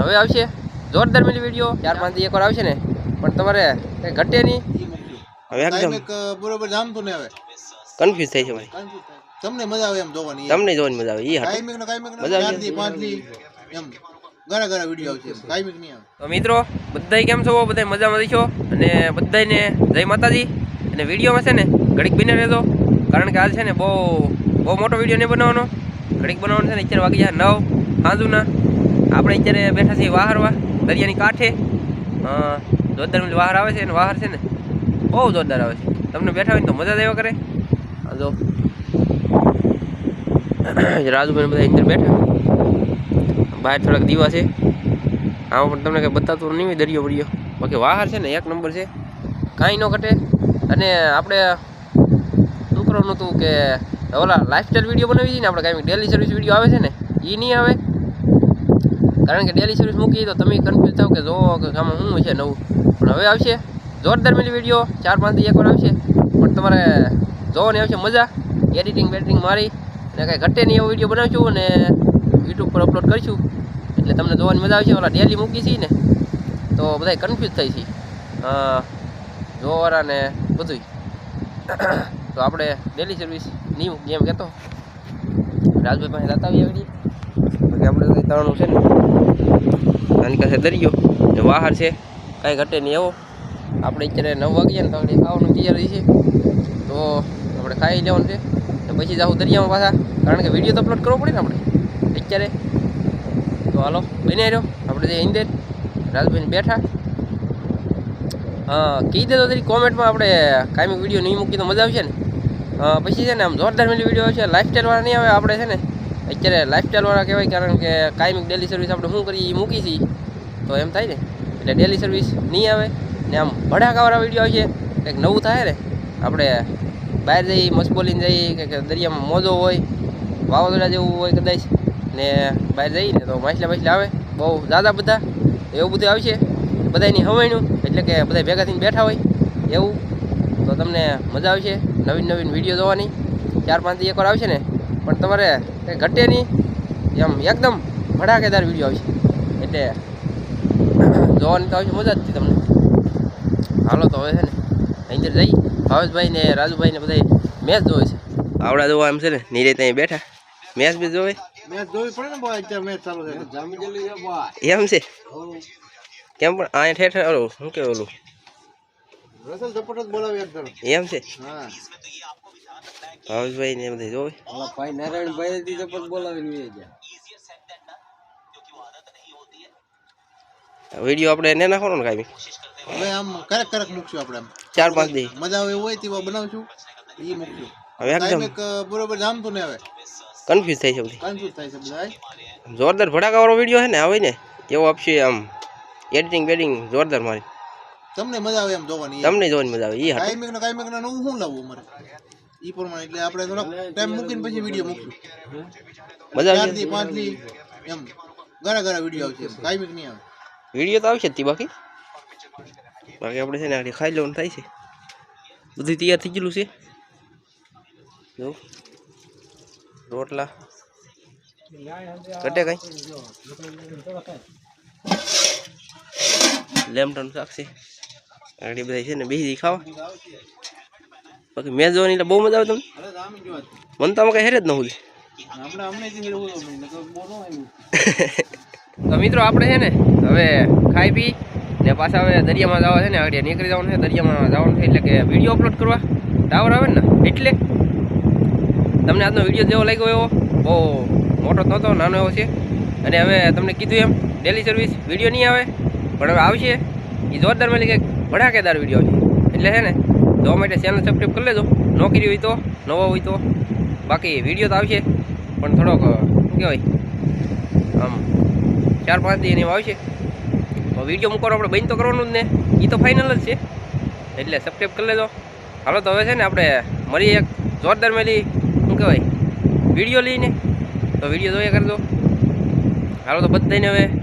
પણ હવે આવશે. જોરદાર મિલી વીડિયો. ચાર પાંચ દી એકવાર આવશે ને. પણ તમારે કંઈ ઘટે નહીં. હવે એકદમ બરોબર જામતું ને હવે. કન્ફ્યુઝ થઈ છે ભાઈ. તમને મજા આવે એમ જોવાની તમને જોવાની મજા આવે. એ કાયમિક ને ને મજા આવે? પાંચ દી એમ. ઘણા ઘણા વીડિયો આવશે ટાઈમિંગ નહીં આવે. તો મિત્રો બધાય કેમ છો? બધાય મજામાં છો? અને બધાયને જય માતાજી. અને વિડીયોમાં છે ને ઘડીક બીને રહેજો. કારણ કે હાલ છે ને બહુ બહુ મોટો વીડિયો નહીં બનાવવાનો. ઘડીક બનાવવાનો છે ને અત્યારે વાગી જાય નવ. સાંજુના આપણે અત્યારે બેઠા છીએ વાહરવા, દરિયાની કાંઠે. જોરદાર મતલબ વાહર આવે છે અને વાહર છે ને, બહુ જોરદાર આવે છે. તમને બેઠા હોય ને તો મજા જ આવ્યા કરે. જો. રાજુભાઈ બધા અંદર બેઠા. બહાર થોડાક દીવા છે. આમાં પણ તમને કંઈ બતાવતું નહીં હોય, દરિયો બરિયો બાકી વાહર છે ને, એક નંબર છે. કાંઈ ન ઘટે. અને આપણે શું કરવાનું હતું કે, ઓલા લાઇફસ્ટાઈલ વીડિયો બનાવી છે ને, આપણે કાંઈ ડેલી સર્વિસ વીડિયો આવે છે ને એ નહીં આવે. કારણ કે ડેલી સર્વિસ મૂકી તો તમે કન્ફ્યુઝ થાવ કે જો, કે આમાં શું છે નવું. પણ હવે આવશે. જોરદાર મિલી વીડિયો ચાર, પાંચ દી એકવાર આવશે. પણ તમારે જોવાની આવશે મજા. એડિટિંગ બેડિટિંગ મારી. અને કાંઈ ઘટે નહીં એવો વીડિયો બનાવશું અને યુટ્યુબ પર અપલોડ કરીશું. એટલે તમને જોવાની મજા આવશે. ઓલા ડેલી મૂકી છીએ ને, તો બધા કન્ફ્યુઝ થઈ છે. જોવાળા ને બધુંય. તો આપણે ડેલી સર્વિસ નહીં ગેમ કહેતો. રાજભાઈ પાસે જતા આવીએ બાકી આપણે કંઈ છે ને. આની પાસે દરિયો ને વાહર છે, કાંઈ ઘટે નહીં એવો. આપણે અત્યારે નવ વાગ્યા ને તો ખાવાનું તૈયારી છે. તો આપણે ખાઈ લેવાનું છે. ને પછી જાઉં દરિયામાં પાછા. કારણ કે વીડિયો તો અપલોડ કરવો પડે ને આપણે. અત્યારે. તો હાલો બની રહ્યો. આપણે જે ઇન્દર રાજભાઈ બેઠા. હા કહી દેતો તરી કોમેન્ટમાં આપણે કાયમી વીડિયો નહીં મૂકી તો મજા આવશે ને. પછી છે ને આમ જોરદાર મેલી વીડિયો આવશે. લાઈફ સ્ટાઈલવાળા નહીં આવે, આપણે છે ને અત્યારે લાઇફસ્ટાઈલ વાળા કહેવાય, કારણ કે કાયમિક ડેલી સર્વિસ આપણે શું કરીએ એ મૂકી છીએ. તો એમ થાય ને, એટલે ડેલી સર્વિસ નહીં આવે ને આમ ભડાકાવાળા વીડિયો આવશે, કંઈક નવું થાય ને, આપણે બહાર જઈએ મસબોલીને જઈએ કે દરિયામાં મોજો હોય, વાવાઝોડા જેવું હોય કદાચ, ને બહાર જઈએ ને તો માછલા માછલા આવે, બહુ દાદા બધા, એવું બધું આવશે બધાની હવાયણું એટલે કે બધા ભેગા થઈને બેઠા હોય, એવું. તો તમને મજા આવશે, નવીન નવીન વીડિયો જોવાની. ચાર પાંચથી એકવાર આવશે ને પણ તમારે કંઈ ઘટે નહીં. એમ એકદમ ભડાકેદાર વીડિયો આવશે. એટલે જોવાની તો આવશે મજા જ છે તમને. હાલો તો હવે છે ને અંદર જઈ. ભાવેશભાઈ ને રાજુભાઈ ને બધા મેચ જોવે છે. આવડા જોવા એમ છે ને નીરે ત્યાં બેઠા. મેચ બી જોવે? મેચ જોવી પડે ને ભાઈ અત્યારે મેચ ચાલુ છે. એમ છે? કેમ પણ અહીંયા ઠેઠ ઓલું શું કે ઓલું? રસલ ઝપટ જ બોલાવે એમ છે? હા. ભાવેશભાઈ ને એ બધા જોવે. ભાઈ નારાયણભાઈ થી તો બોલાવીને વહી ગયા વીડિયો આપણે એને નાખવાનો ને કાઈ? હવે આમ ક્યારેક ક્યારેક મૂકશું આપણે આમ. ચાર પાંચ દી. મજા આવે હોય તેવા બનાવશું એ મૂકશું. હવે એકદમ બરોબર જામતું ને હવે. કન્ફ્યુઝ થઈ છે બધી. કન્ફ્યુઝ થાય છે બધા જોરદાર ભડાકાવાળો વીડિયો છે ને આવે ને એવો આપશે આમ એડિટિંગ બેડિંગ જોરદાર મારી. તમને મજા આવે એમ જોવાની તમને જોવાની મજા આવે એ કાયમિક ને કાયમિક ને હું શું લાવવું અમારે? ઈ પ્રમાણે એટલે આપણે થોડોક ટાઈમ મૂકીને પછી વીડિયો મૂકશું. મજા આવશે? થી એમ. ઘણા ઘણા વીડિયો આવશે એમ. નહીં આવે. વીડિયો તો આવશે જ બાકી. બાકી આપણે છે ને આખી ખાઈ લેવાનું થાય છે. બધું તૈયાર થઈ ગયેલું છે. જો. રોટલા. કટે કઈ? લેમટન શાક છે. આગળ બધા છે ને બેસી ખાવા. બાકી મેચ જોવાની એટલે બહુ મજા આવે તમને? મને તો આમાં કઈ હેરે જ ન હોય. તો મિત્રો આપણે છે ને હવે ખાઈ પી ને પાછા હવે દરિયામાં જવા છે ને આગળ નીકળી જવાનું છે દરિયામાં જવાનું છે એટલે કે વીડિયો અપલોડ કરવા. ટાવર આવે ને એટલે. તમને આજનો વીડિયો જેવો લાગ્યો એવો? બહુ મોટો નહોતો નાનો એવો છે. અને હવે તમને કીધું એમ ડેલી સર્વિસ વીડિયો નહીં આવે પણ હવે આવશે. એ જોરદાર મળી કંઈક ભડાકેદાર વીડિયો છે. એટલે છે ને જોવા માટે ચેનલ સબસ્ક્રાઈબ કરી લેજો. ન કરી હોય તો, નવો હોય તો. બાકી વીડિયો તો આવશે, પણ થોડોક શું કહેવાય? આમ, ચાર પાંચ દી એવા આવશે. તો વીડિયો મૂકવાનો આપણે બંધ તો કરવાનું જ ને. એ તો ફાઇનલ જ છે. એટલે સબસ્ક્રાઈબ કરી લેજો. હાલો, તો હવે છે ને આપણે મળી એક જોરદાર મેલી, શું કહેવાય? વીડિયો લઈને. તો વીડિયો જોયા કરજો. હાલો, તો બધાને હવે